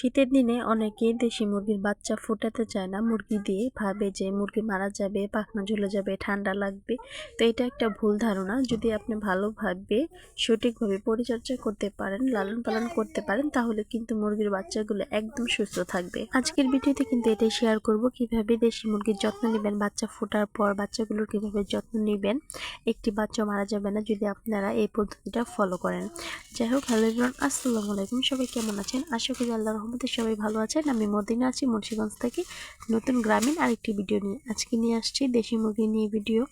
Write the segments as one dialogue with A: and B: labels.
A: শীতের দিনে অনেকে দেশি মুরগির বাচ্চা ফোটাতে চায় না। মুরগি দিয়ে ভাবে যে মুরগি মারা যাবে, পাখনা ঝুলে যাবে, ঠান্ডা লাগবে। তো এটা একটা ভুল ধারণা। যদি আপনি ভালোভাবে সঠিকভাবে পরিচর্যা করতে পারেন, লালন পালন করতে পারেন, তাহলে কিন্তু মুরগির বাচ্চাগুলো একদম সুস্থ থাকবে। আজকের ভিডিওতে কিন্তু এটাই শেয়ার করব। কীভাবে দেশি মুরগির যত্ন নেবেন, বাচ্চা ফোটার পর বাচ্চাগুলোর কীভাবে যত্ন নেবেন, একটি বাচ্চা মারা যাবে না যদি আপনারা এই পদ্ধতিটা ফলো করেন। যাই হোক হ্যালো আসসালামু আলাইকুম। সবাই কেমন আছেন? আশা করি আল্লাহ রহমতে সবাই ভালো আছেন। আমি মদিনা আছি, মুন্সিগঞ্জ থেকে। নতুন গ্রামীণ আরেকটি ভিডিও নিয়ে আজকে নিয়ে আসছি, দেশি মুরগি নিয়ে ভিডিও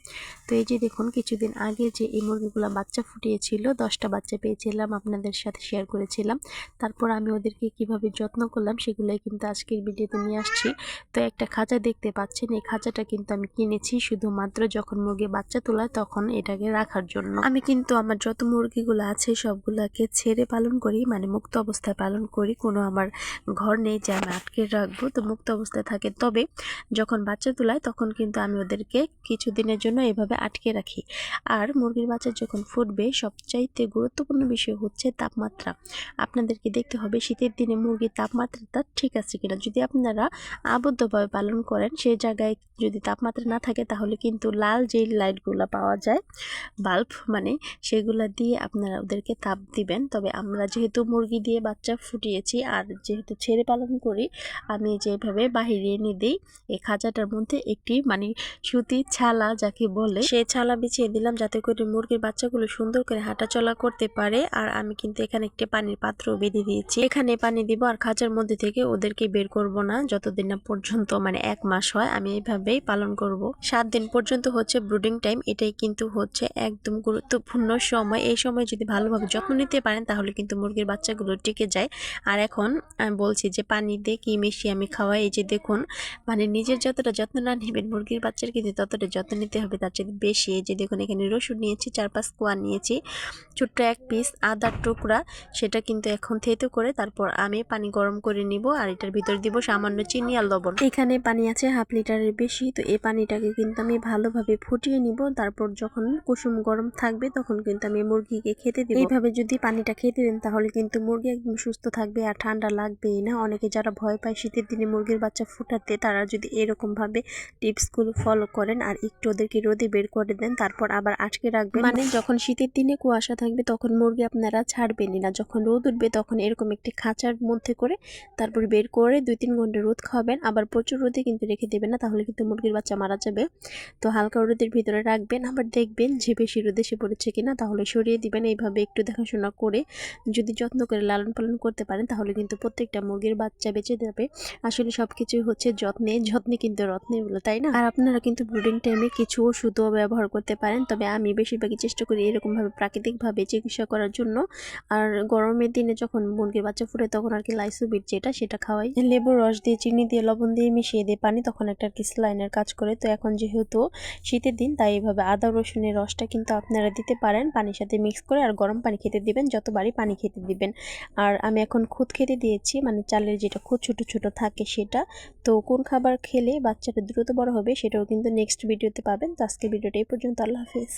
A: তো এই যে দেখুন, কিছুদিন আগে যে এই মুরগিগুলো বাচ্চা ফুটিয়েছিল, দশটা বাচ্চা পেয়েছিলাম, আপনাদের সাথে শেয়ার করেছিলাম। তারপর আমি ওদেরকে কীভাবে যত্ন করলাম, সেগুলোই কিন্তু আজকের ভিডিওতে নিয়ে আসছি। তো একটা খাঁচা দেখতে পাচ্ছেন, এই খাঁচাটা কিন্তু আমি কিনেছি শুধুমাত্র যখন মুরগি বাচ্চা তোলায় তখন এটাকে রাখার জন্য। আমি কিন্তু আমার যত মুরগিগুলো আছে, সবগুলোকে ছেড়ে পালন করি মানে মুক্ত অবস্থায় পালন করি, কোনো আমার ঘর নেই যে আমি আটকে রাখব, তো মুক্ত অবস্থায় থাকে। তবে যখন বাচ্চা তোলায় তখন কিন্তু আমি ওদেরকে কিছু দিনের জন্য এভাবে আটকে রাখি। আর মুরগির বাচ্চা যখন ফুটবে, সবচাইতে গুরুত্বপূর্ণ বিষয় হচ্ছে তাপমাত্রা। আপনাদেরকে দেখতে হবে, শীতের দিনে মুরগির তাপমাত্রাটা ঠিক আছে কিনা? যদি আপনারা আবদ্ধভাবে পালন করেন সেই জায়গায় যদি তাপমাত্রা না থাকে, তাহলে কিন্তু লাল যেই লাইটগুলো পাওয়া যায়, বাল্ব মানে সেগুলো দিয়ে আপনারা ওদেরকে তাপ দিবেন। তবে আমরা যেহেতু মুরগি দিয়ে বাচ্চা ফুটিয়েছি, আর যেহেতু ছেড়ে পালন করি, আমি যেভাবে বাহিরে এনে দিই এই খাঁচাটার মধ্যে একটি মানে সুতির ছালা যাকে বলে সেই ছালা বিছিয়ে দিলাম যাতে করে মুরগির বাচ্চাগুলো সুন্দর করে হাঁটাচলা করতে পারে। আর আমি কিন্তু এখানে একটি পানির পাত্র বেঁধে দিয়েছি। এখানে পানি দিব আর খাঁচার মধ্যে থেকে ওদেরকে বের করব না। যতদিন না পর্যন্ত মানে এক মাস হয়, আমি এইভাবেই পালন করব। সাত দিন পর্যন্ত হচ্ছে ব্রুডিং টাইম এটাই কিন্তু হচ্ছে একদম গুরুত্বপূর্ণ সময়। এই সময় যদি ভালোভাবে যত্ন নিতে পারেন, তাহলে কিন্তু মুরগির বাচ্চাগুলো টিকে যায়। আর এখন আমি বলছি যে, পানি দিয়ে কি মিশিয়ে আমি খাওয়াই? এই যে দেখুন মানে নিজের যতটা যত্ন না নেবেন, মুরগির বাচ্চার কিন্তু ততটা যত্ন নিতে হবে, তার চেয়ে বেশি। এই যে দেখুন, এখানে রসুন নিয়েছি চার পাঁচ কোয়া নিয়েছি, ছোট্ট এক পিস আদার টুকরা, সেটা কিন্তু এখন থেতো করে তারপর আমি পানি গরম করে নিব আর এটার ভিতর দিব সামান্য চিনি আর লবণ। এখানে পানি আছে হাফ লিটারের বেশি, তো এই পানিটাকে কিন্তু আমি ভালোভাবে ফুটিয়ে নিব, তারপর যখন কুসুম গরম থাকবে তখন কিন্তু আমি মুরগিকে খেতে দিব। এইভাবে যদি পানিটা খেতে দেন, তাহলে কিন্তু মুরগি একদম সুস্থ থাকবে আর ঠান্ডা লাগবেই না? অনেকে যারা ভয় পায় শীতের দিনে মুরগির বাচ্চা ফুটাতে, তারা যদি এরকমভাবে টিপসগুলো ফলো করেন আর একটু ওদেরকে রোদে বের করে দেন, তারপর আবার আটকে রাখবেন। মানে যখন শীতের দিনে কুয়াশা থাকবে, তখন মুরগি আপনারা ছাড়বেনই না। যখন রোদ উঠবে, তখন এরকম একটি খাঁচার মধ্যে করে তারপর বের করে দুই তিন ঘণ্টা রোদ খাওয়াবেন। আবার প্রচুর রোদে কিন্তু রেখে দেবেন না, তাহলে কিন্তু মুরগির বাচ্চা মারা যাবে। তো হালকা রোদের ভিতরে রাখবেন, আবার দেখবেন যে বেশি রোদে সে পড়েছে কিনা, তাহলে সরিয়ে দিবেন। এইভাবে একটু দেখাশোনা করে যদি যত্ন করে লালন পালন করতে পারেন, তাহলে কিন্তু প্রত্যেকটা মুরগির বাচ্চা বেঁচে যাবে। আসলে সব কিছুই হচ্ছে যত্নে যত্নে কিন্তু রত্নে বলে তাই না? আর আপনারা কিন্তু ব্রুডিং টাইমে কিছু ওষুধও ব্যবহার করতে পারেন। তবে আমি বেশিরভাগই চেষ্টা করি এরকমভাবে প্রাকৃতিকভাবে চিকিৎসা করার জন্য। আর গরমের দিনে যখন মুরগির বাচ্চা ফুটে, তখন আর কি লাইসোবিট যেটা, সেটা খাওয়াই। লেবুর রস দিয়ে, চিনি দিয়ে, লবণ দিয়ে মিশিয়ে দিয়ে পানি, তখন একটা আর কি স্লাইনের কাজ করে। তো এখন যেহেতু শীতের দিন, তাই এইভাবে আদা, রসুনের রসটা কিন্তু আপনারা দিতে পারেন পানির সাথে মিক্স করে। আর গরম পানি খেতে দিবেন, যতবারই পানি খেতে দিবেন। আর আমি এখন খুদ খেতে দিয়েছি। মানে চালের যেটা খুব ছোট ছোট থাকে সেটা। তো কোন খাবার খেলে বাচ্চাটা দ্রুত বড় হবে সেটাও কিন্তু নেক্সট ভিডিওতে পাবেন। তো আজকে ভিডিওটা এই পর্যন্ত। আল্লাহ হাফিজ।